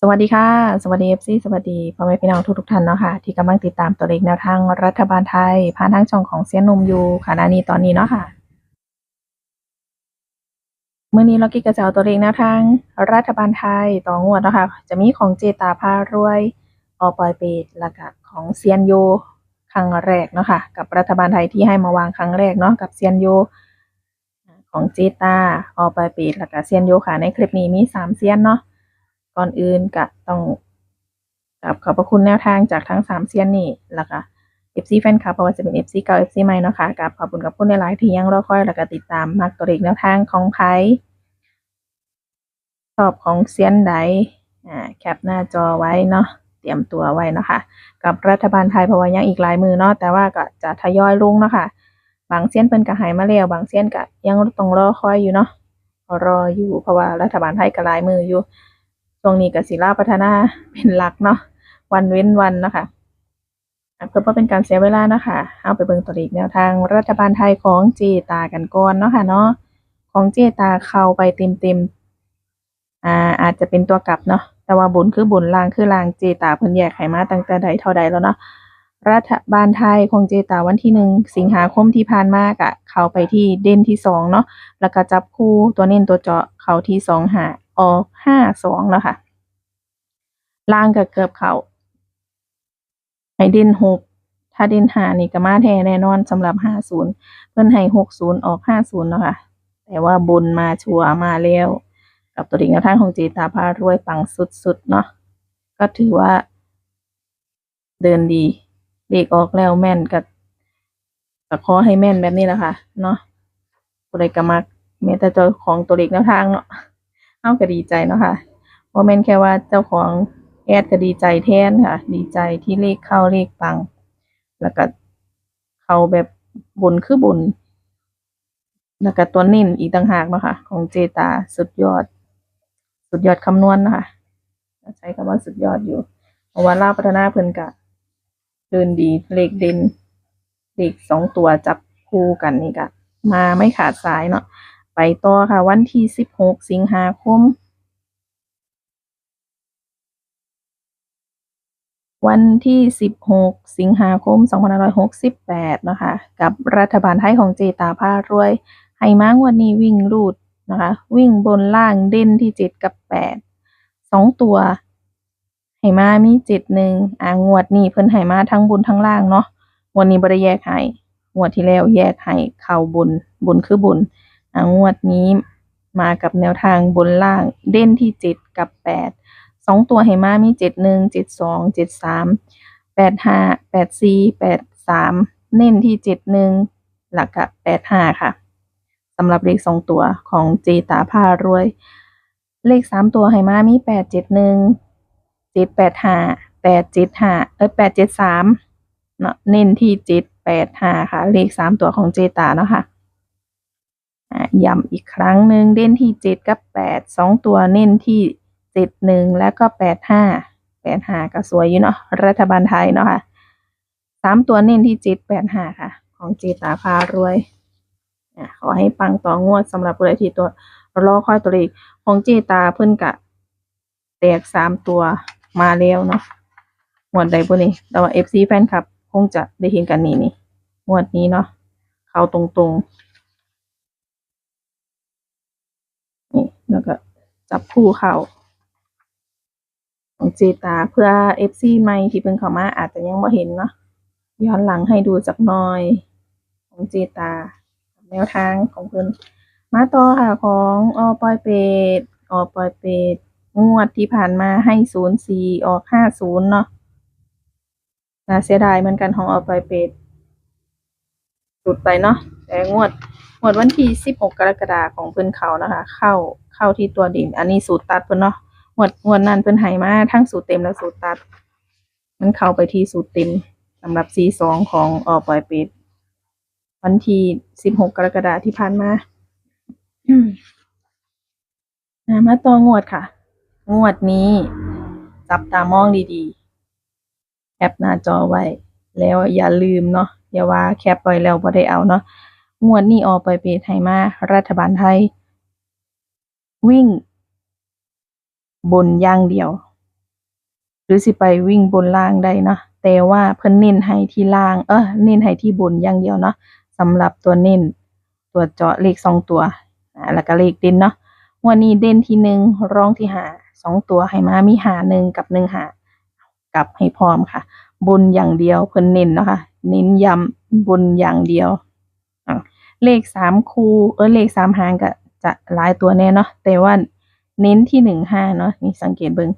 สวัสดีค่ะ สวัสดีเอฟซีสวัสดีพ่อแม่พี่น้องทุกทุกท่านเนาะค่ะที่กำลังติดตามตัวเลขแนวทางรัฐบาลไทย ผ่านทางช่องของเซียนนมอยู่ขณะนี้ตอนนี้เนาะค่ะเมื่อนี้เรากิกกระเจ้าตัวเลขแนวทางรัฐบาลไทยต่องวดเนาะค่ะจะมีของเจตาพารวยออปอยเปดแล้วก็ของเซียนโยครั้งแรกเนาะค่ะกับรัฐบาลไทยที่ให้มาวางครั้งแรกเนาะกับเซียนโยของเจตาออปอยเปดแล้วก็เซียนโยค่ะในคลิปนี้มีสามเซียนเนาะ ก่อนอื่นก็ต้องกราบขอบพระคุณแนวทางจากทั้งสามเซียนนี่แล้วก็ FC แฟนคลับเพราะว่าจะเป็น FC เก่า FC ใหม่เนาะค่ะกราบขอบคุณกับผู้ในไลฟ์ที่ยังรอคอยแล้วก็ติดตามมักตัวเลขแนวทางของไพชอบของเซียนใดอ่าแคปหน้าจอไว้เนาะเตรียมตัวไว้เนาะค่ะกับรัฐบาลไทยเพราะว่ายังอีกหลายมือเนาะแต่ว่าก็จะทยอยลงเนาะค่ะบางเซียนเพิ่นก็ใหายมาแล้วบางเซียนก็ยังต้องรอคอยอยู่เนาะรออยู่เพราะว่ารัฐบาลไทยก็หลายมืออยู่ ช่วงนี้ก็ศิลาพัฒนาเป็นหลักเนาะวันเว้นวันเนาะคะอะเพื่อบ่เป็นการเสียเวลาเนาะคะเอาไปเบิ่งตัวเลขแนวทางรัฐบาลไทยของเจตากันก่อนเนาะค่ะเนาะของเจตาเข้าไปเต็มๆอ่าอาจจะเป็นตัวกลับเนาะแต่ว่าบุญคือบุญลางคือลางเจตาเพิ่นแยกให้มาตั้งแต่ใดเท่าใดแล้วเนาะรัฐบาลไทยของเจตาวันที่หนึ่งสิงหาคมที่ผ่านมากะเข้าไปที่เด่นที่สองเนาะแล้วก็จับคู่ตัวเน้นตัวเจาะเข้าที่สองหา ออกห้าสองแล้วค่ะล่างก็เกือบเขาให้ด่นหกถ้าด่นหานี่ก็มาแท้แน่นอนสำหรับห้าศูนย์เพิ่นให้หกศูนย์ออกห้าศูนย์เนาะค่ะแต่ว่าบนมาชัวร์มาแล้วกับตัวเด็กแนวทางของเจตาพารวยปังสุดๆเนาะก็ถือว่า เดินดีเด็กออกแล้วแม่นก็ก็ขอให้แม่นแบบนี้แหละค่ะเนาะตัวเด็กกมักแม้แต่เจ้าของตัวเด็กแนวทางเนาะ เอาก็ดีใจเนาะค่ะบ่แม่นแค่ว่าเจ้าของแอดก็ดีใจแทนค่ะ ดีใจที่เลขเข้าเลขปัง แล้วก็เขาแบบบนคือบุญแล้วก็ตัวเน้นอีกต่างหากเนาะค่ะของเจตาสุดยอด สุดยอดคำนวณนะคะใช้คำว่าสุดยอดอยู่เพราะว่าลาพัฒนาเพิ่นก็เดินดีเลขเด่นเลขสองตัวจับคู่กันนี่ก็มาไม่ขาดสายเนาะ ไปต่อค่ะ วันที่สิบหกสิงหาคม วันที่ 16 สิงหาคม 2568 นะคะ กับรัฐบาลไทยของเจตาพารวย ให้มางวันนี้วิ่งรูดนะคะ วิ่งบนล่างเด่นที่ 7 กับ8สองตัวให้มามี7 1อ่างวดนี้เพิ่นให้มาทั้งบนทั้งล่างเนาะ วันนี้บ่ได้แยกให้งวดที่แล้วแยกให้เข้าบน บนคือบุญอ่า งวดนี้มากับแนวทางบนล่างเด่นที่7กับ8สองตัวให้มามีเจ็ดหนึ่งเจ็ดสองเจ็ดสามแปดห้าแปดสี่แปดสามเน้นที่เจ็ดหนึ่งหลักกับแปดห้าค่ะสำหรับเลขสองตัวของเจตาพารวย เลขสามตัวให้มามีแปดเจ็ดหนึ่งเจ็ดแปดห้าแปดเจ็ดห้าเอ้ยแปดเจ็ดสามเนาะเน้นที่เจ็ดแปดห้าค่ะ เลขสามตัวของเจตาเนาะค่ะ ย้ำอีกครั้งหนึ่งเด่นที่เจ็ดกับแปดสองตัวเน้นที่เจ็ดหนึ่งแล้วก็แปดห้าแปดห้าก็สวยอยู่เนาะรัฐบาลไทยเนาะค่ะสามตัวเน้นที่เจ็ดแปดห้าค่ะ ของเจตาพารวยขอให้ปังต่องวดสำหรับผู้ใดที่ตัวรอคอยตัวเลขของเจตาเพิ่นกะแตกสามตัวมาแล้วเนาะงวดใดบ่นี่แต่ว่าเอฟซีแฟนคลับ คงจะได้เห็นกันนี่นี่งวดนี้เนาะ เข้าตรงๆนี่แล้วก็ จับคู่เขาของเจตาเพื่อ FC ใหม่ที่เพิ่งเข้ามาอาจจะยังบ่เห็นเนาะย้อนหลังให้ดูจักหน่อย ของเจตา แนวทางของเพิ่นมาต่อค่ะของออปอยเป็ดออปอยเป็ดงวดที่ผ่านมาให้ศูนย์สี่ออกห้าศูนย์เนาะน่าเสียดายเหมือนกันของออปอยเป็ดหลุดไปเนาะแต่งวด วดวันที่สิบหกกรกฎาคมของเพิ่อนเขานะคะ เข้าเข้าที่ตัวดิน อันนี้สูตรตัดเพิ่อนเนาะงวดงวดนั้นเพิ่อนให้มาทั้งสูตรเต็มและสูตรตัด มันเข้าไปที่สูตรเต็มสำหรับ C2 ของออปอยเป็ดวันที่16กรกฎาคมที่ผ่านมาอืมอะมาต่องวดค่ะ งวดนี้จับตามองดีๆ แคปหน้าจอไว้ แล้วอย่าลืมเนาะอย่าว่าแคปไว้แล้วบ่ได้เอาเนาะ งวดนี้ออปอยเป็ดให้มารัฐบาลไทย วิ่ง บนอย่างเดียว หรือสิไปวิ่งบนล่างได้เนาะแต่ว่าเพิ่นเน้นให้ที่ล่าง เออเน้นให้ที่บนอย่างเดียวเนาะสำหรับตัวเน้นตัวเจาะเลขสองตัวแล้วก็เลขเด่นเนาะวันนี้เด่นที่หนึ่งรองที่หาสองตัวให้มามีหาหนึ่งกับหนึ่งหากลับให้พร้อมค่ะ บนอย่างเดียวเพิ่นเน้นเนาะค่ะเน้นย้ำบนอย่างเดียว เลขสามคูเออเลขสามหางก็จะหลายตัวแน่เนาะแต่ว่าเน้นที่หนึ่งห้าเนาะนี่สังเกตเบิง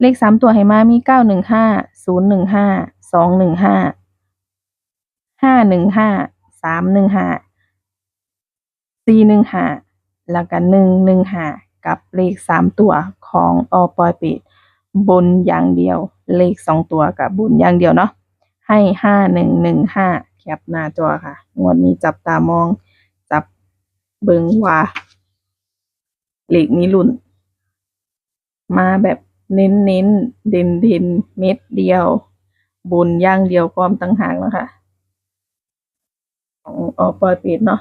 เลขสามตัวให้มามีเก้าหนึ่งห้าศูนย์หนึ่งห้าสองหนึ่งห้าห้าหนึ่งห้าสามหนึ่งห้าสี่หนึ่งห้าแล้วก็หนึ่งหนึ่งห้ากับเลขสามตัวของออปอยปิดบนอย่างเดียว เลขสองตัวกับบนอย่างเดียวเนาะให้ห้าหนึ่งหนึ่งห้า ปหน้าจอค่ะ งวดนี้จับตามอง จับเบิงว่าเลขนี้รุ่น มาแบบเน้นเน้นเด่นเด่นเม็ดเดียว บนย่างเดียวพร้อมตั้งหากนะคะของออปอยปิดเนาะ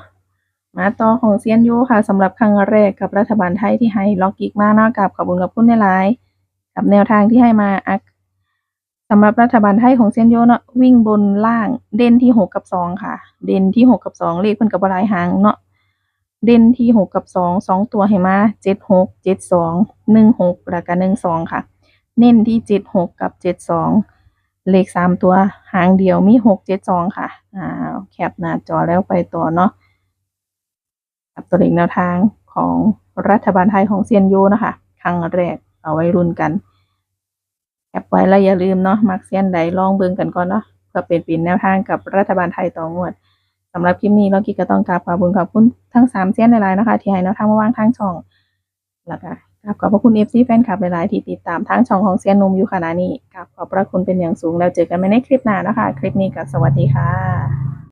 มาต่อของเซียนยูค่ะสำหรับครั้งแรกกับรัฐบาลไทยที่ให้ล็อกกิกมาเนาะกับขอบคุณกับคุณในหลายๆกับแนวทางที่ให้มาอัก สำหรับรัฐบาลไทยของเซียนโยเนาะวิ่งบนล่างเด่นที่หกกับสองค่ะ เด่นที่หกกับสองเลขเพิ่นกับบลายหางเนาะเด่นที่หกกับสองสองตัวให้มาเจ็ดหกเจ็ดสองหนึ่งหกแล้วก็หนึ่งสองค่ะ เน้นที่เจ็ดหกกับเจ็ดสองเลขสามตัวหางเดียวมีหกเจ็ดสองค่ะอ่าแคปหน้าจอแล้วไปต่อเนาะกับตัวเลขแนวทางของรัฐบาลไทยของเซียนโยนะคะครั้งแรกเอาไว้รุนกัน แอปไว้แล้วอย่าลืมเนาะมักเซียนใดลองเบิ่งกันก่อนเนาะเพื่อเป็นปีนแนวทางกับรัฐบาลไทยต่องวดสำหรับคลิปนี้เรากิดก็ต้องกราบขอบคุณขอบคุณทั้งสามเซียนหลน์นะคะ ที่ให้แนวทางมาวางทางช่องแล้วก็กราบขอบพระคุณเอฟซีแฟนคลับหลายๆที่ติดตามทางช่องของเซียนนมอยู่ขณะนี้กราบขอบพระคุณเป็นอย่างสูงแล้วเจอกันใหม่ในคลิปหน้านะคะ คลิปนี้ก็สวัสดีค่ะ